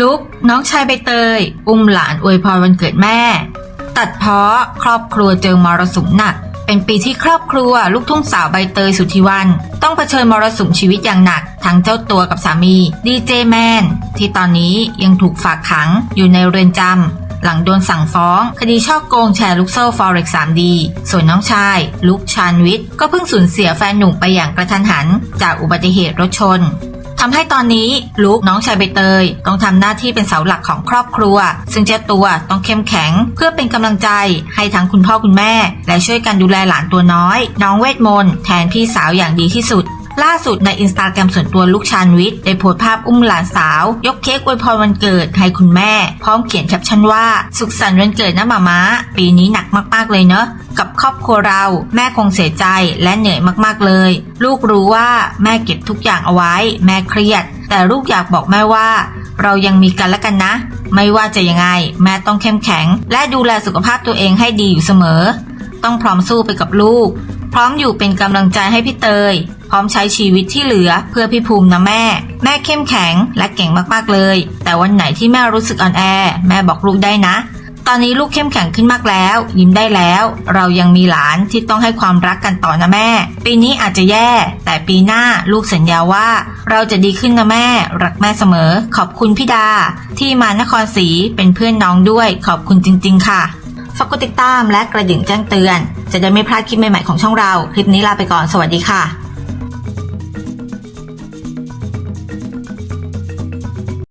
ลุกน้องชายใบเตย อุ้มหลานอวยพรวันเกิดแม่ ตัดเพาะครอบครัวเจอมรสุมหนัก เป็นปีที่ครอบครัวลูกทุ่งสาวใบเตยสุธิวัน ต้องเผชิญมรสุมชีวิตอย่างหนัก ทั้งเจ้าตัวกับสามีดีเจแมนที่ตอนนี้ยังถูกฝากขังอยู่ในเรือนจำหลังโดนสั่งฟ้อง คดีช่อโกงแชร์ลูกโซ่ Forex 3D ส่วนน้องชาย ลุกชานวิทย์ก็เพิ่งสูญเสียแฟนหนุ่มไปอย่างกระทันหัน จากอุบัติเหตุรถชน ทำให้ตอนนี้ลูกน้องชายใบเตย ต้องทำหน้าที่เป็นเสาหลักของครอบครัว ซึ่งเจ้าตัวต้องเข้มแข็ง เพื่อเป็นกำลังใจให้ทั้งคุณพ่อคุณแม่ และช่วยกันดูแลหลานตัวน้อย น้องเวทมนต์แทนพี่สาวอย่างดีที่สุด ล่าสุดในอินสตาแกรมส่วนตัวลูกชานวิทย์ได้โพสต์ภาพอุ้มหลานสาว ยกเค้กอวยพรวันเกิดให้คุณแม่ พร้อมเขียนแคปชั่นว่า สุขสันต์วันเกิดนะหมาม้า ปีนี้หนักมากๆเลยเนอะกับครอบครัวเรา แม่คงเสียใจและเหนื่อยมากๆเลย ลูกรู้ว่าแม่เก็บทุกอย่างเอาไว้ แม่เครียด แต่ลูกอยากบอกแม่ว่า เรายังมีกันและกันนะ ไม่ว่าจะยังไง แม่ต้องเข้มแข็ง และดูแลสุขภาพตัวเองให้ดีอยู่เสมอ ต้องพร้อมสู้ไปกับลูก พร้อมอยู่เป็นกำลังใจให้พี่เตย พร้อมใช้ชีวิตที่เหลือเพื่อพี่ภูมินะแม่ แม่เข้มแข็งและเก่งมากๆเลย แต่วันไหนที่แม่รู้สึกอ่อนแอ แม่บอกลูกได้นะ ตอนนี้ลูกเข้มแข็งขึ้นมากแล้ว ยิ้มได้แล้ว เรายังมีหลานที่ต้องให้ความรักกันต่อนะแม่ ปีนี้อาจจะแย่ แต่ปีหน้าลูกสัญญาว่า เราจะดีขึ้นนะแม่ รักแม่เสมอ ขอบคุณพี่ดา ที่มานครศรีเป็นเพื่อนน้องด้วย ขอบคุณจริง ๆ ค่ะ ฝากกดติดตามและกระดิ่งแจ้งเตือน จะได้ไม่พลาดคลิปใหม่ๆของช่องเรา คลิปนี้ลาไปก่อน สวัสดีค่ะ